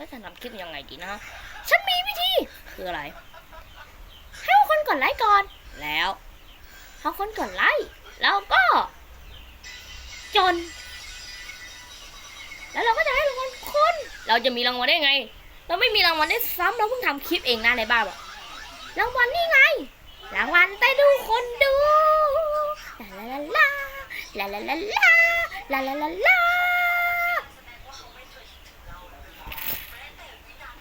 แล้วจะทำคลิปยังไงดีนะ ฉันมีวิธี คืออะไร ให้ทุกคนกดไลค์ก่อน แล้วพอคนกดไลค์แล้วก็ จน แล้วเราก็จะให้รางวัลคน เราจะมีรางวัลได้ไง เราไม่มีรางวัลได้ซ้ำเราเพิ่งทำคลิปเองนะในบ้านบอกรางวัลนี่ไง รางวัลได้ดูคนดูลาลาลาลาลาลาลาลาลาลาลาลา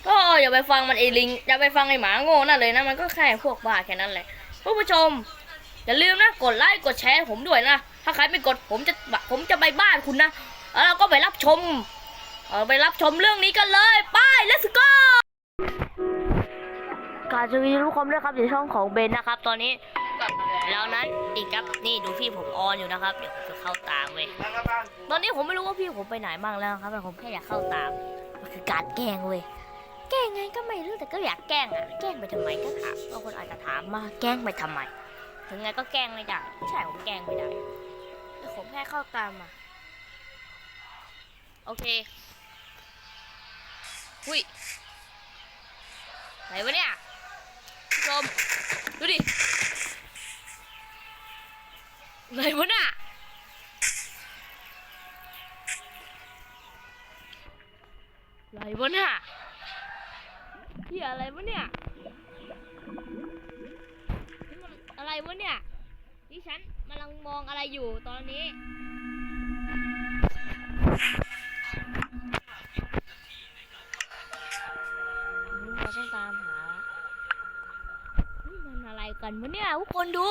ก็อย่าไปฟังมันไอลิงอย่าไปฟังไอหมาโง่นั่นเลยนะมันก็แค่พวกบ้าแค่นั้นแหละผู้ผู้ชม อย่าลืมนะกดไลค์กดแชร์ผมด้วยนะ ถ้าใครไม่กดผมจะผมจะไปบ้านคุณนะแล้วเราก็ไปรับชมเออไปรับชมเรื่องนี้กันเลยไป let's go กาบสวัสดีทุกคนด้วยครับอยู่ช่องของเบนนะครับ ตอนนี้แล้วนั้นอีกครับนี่ดูพี่ผมออนอยู่นะครับ เดี๋ยวผมจะเข้าตามเว้ยตอนนี้ผมไม่รู้ว่าพี่ผมไปไหนบ้างแล้วครับแต่ผมแค่อยากเข้าตามมันคือการแกล้งเว้ย แกล้งไงก็ไม่รู้แต่ก็อยากแกล้งอะ แกล้งไปทำไมก็ถามบางคนอาจจะถามมาแกล้งไปทำไม ถึงไงก็แกล้งไม่ได้ใช่ผมแกล้งไม่ได้แต่ผมแค่เข้าตามมาโอเคหุยไหนวะเนี่ยผู้ชมดูดิไหนวะน่ะไหนวะน่ะ เหี้ยอะไรวะเนี่ยนี่มันอะไรวะเนี่ยดิฉันกำลังมองอะไรอยู่ตอนนี้นี่เราต้องตามหานี่มันอะไรกันวะเนี่ยทุกคนดู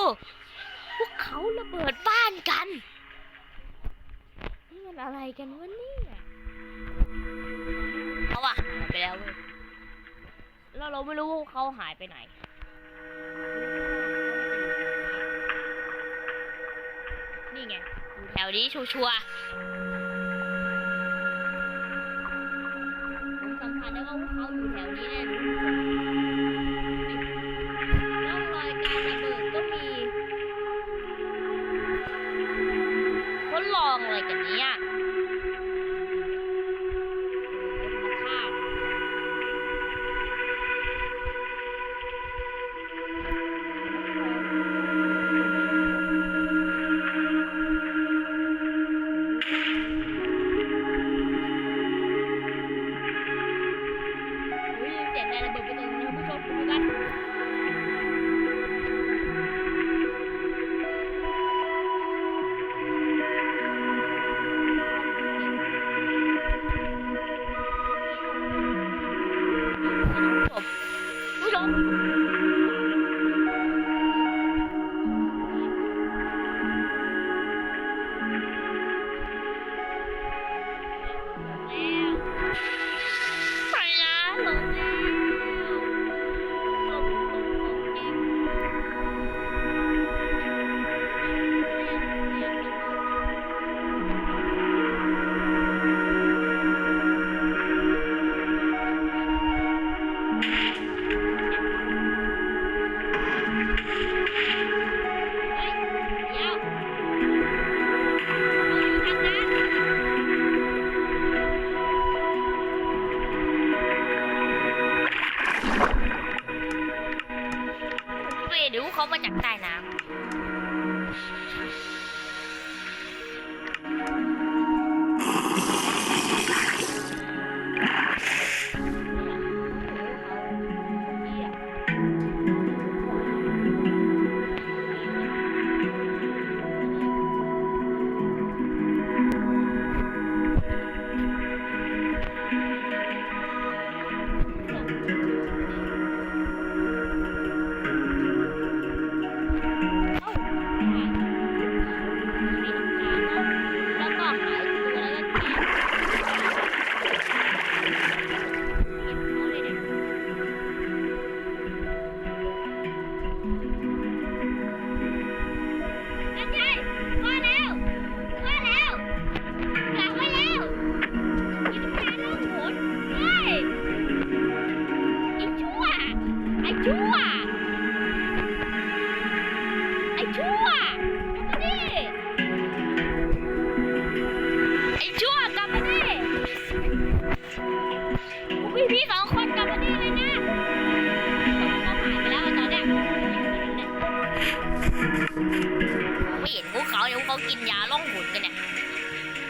พวกเขาระเบิดบ้านกัน นี่มันอะไรกันวะเนี่ยเขาอะไปแล้วเว้ย แล้วเราไม่รู้ว่าเขาหายไปไหน นี่ไงอยู่แถวนี้ชัวร์ๆผมสัมผัสได้ว่าพวกเขาอยู่แถวนี้แน่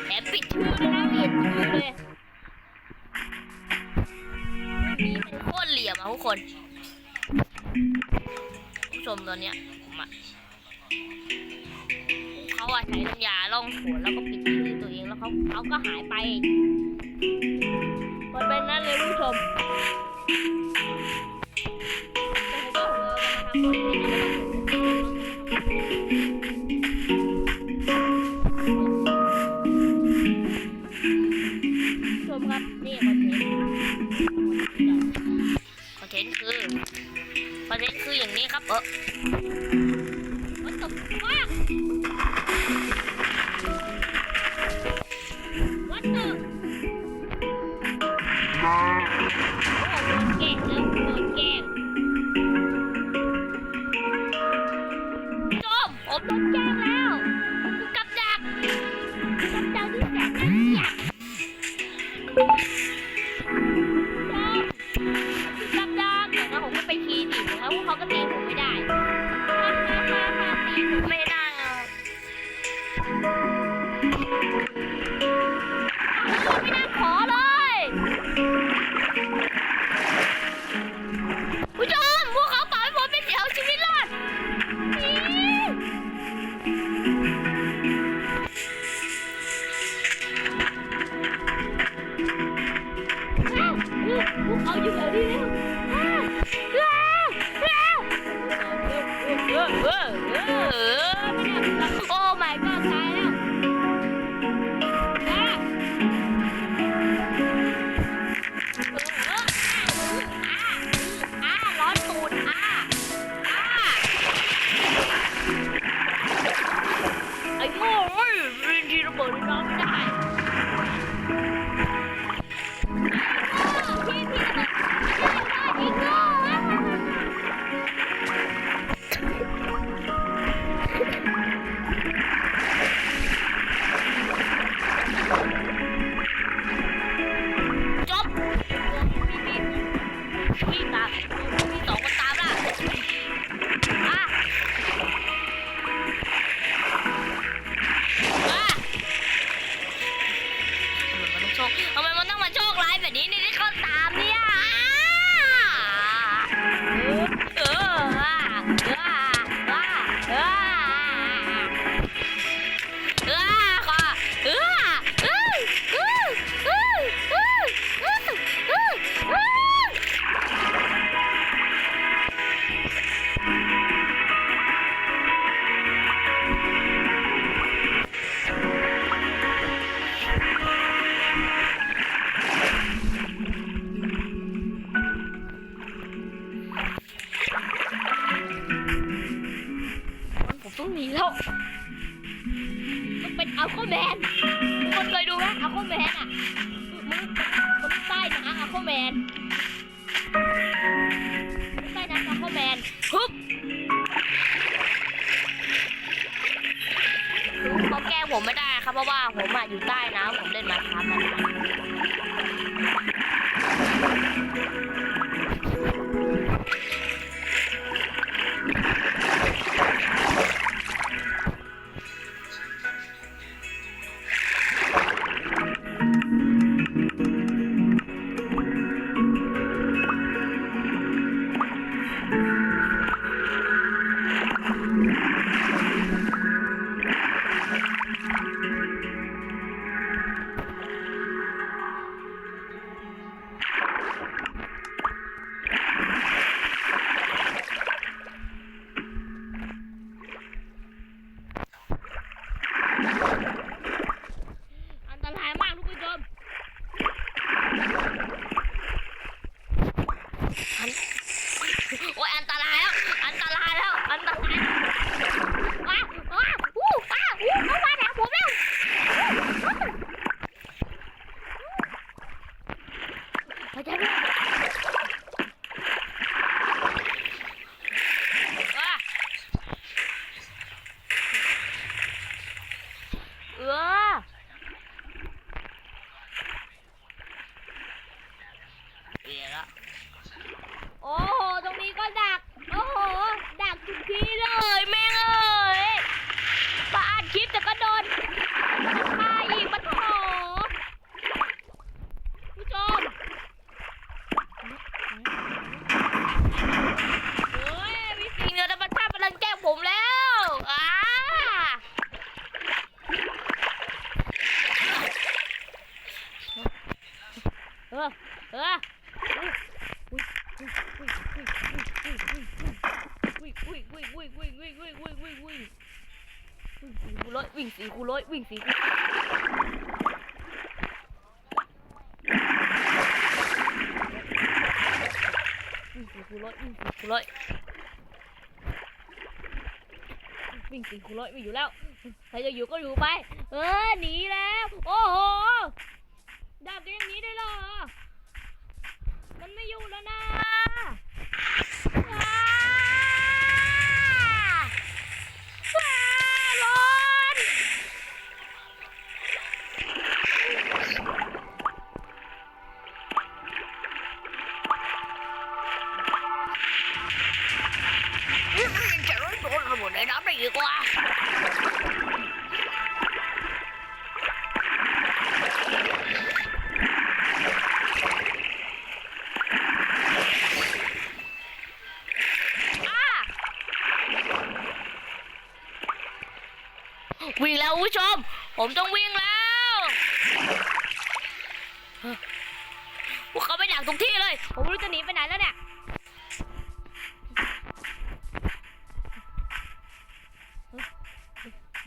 แอบปิดชื่อเลยนะปิดชื่อเลยนี่มันโคตรเหลี่ยมอะทุกคนผู้ชมตอนเนี้ยผมอะเขาอะใช้น้ำยาล่องขนแล้วก็ปิดชื่อตัวเองแล้วเขาเขาก็หายไปมันเป็นนั่นเลยผู้ชมแต่ถ้าเกิดเรามาทำคนนี้ก็ต้ ผมไม่ได้ครับเพราะว่าผมอยู่ใต้น้ำผมเล่นมาครับ สีคูร้อยวิ่งสีคูร้อยวิ่งสีคูวิ่งสี่คูร้อยวิ่งสีคูร้อยวิ่งสีคูร้อยวิ่งอยู่แล้วใครจะอยู่ก็อยู่ไป เออหนีแล้ว โอ้โหดับกันอย่างนี้ได้เหรอมันไม่อยู่แล้วนะ แล้วคุณผู้ชม ผมต้องวิ่งแล้วพวกเขาไปดักทุกที่เลย ผมไม่รู้จะหนีไปไหนแล้วเนี่ย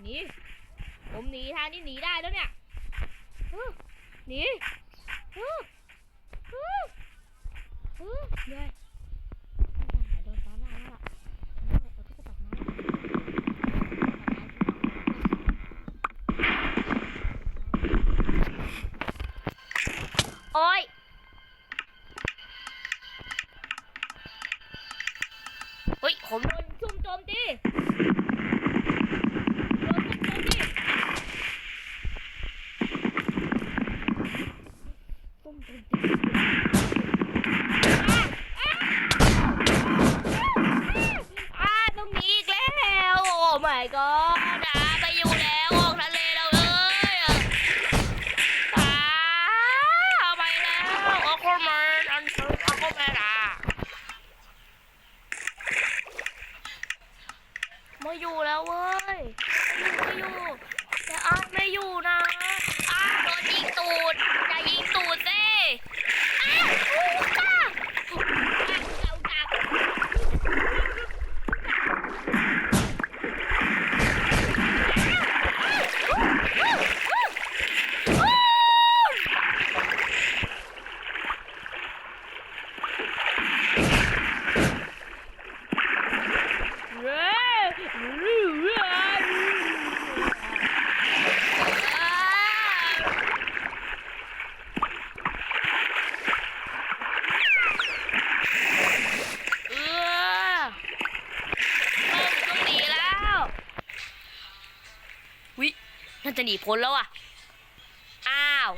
หนีผมหนีทางนี้หนีได้แล้วเนี่ยหนีเหนื่อย จะหนีพ้นแล้วอะ อ้าว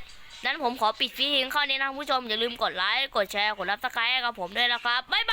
นั้นผมขอปิดฟีดทิ้งข้อนี้นะคุณผู้ชม อย่าลืมกดไลค์ กดแชร์ กดรับสไครต์กับผมด้วยนะครับ บ๊ายบาย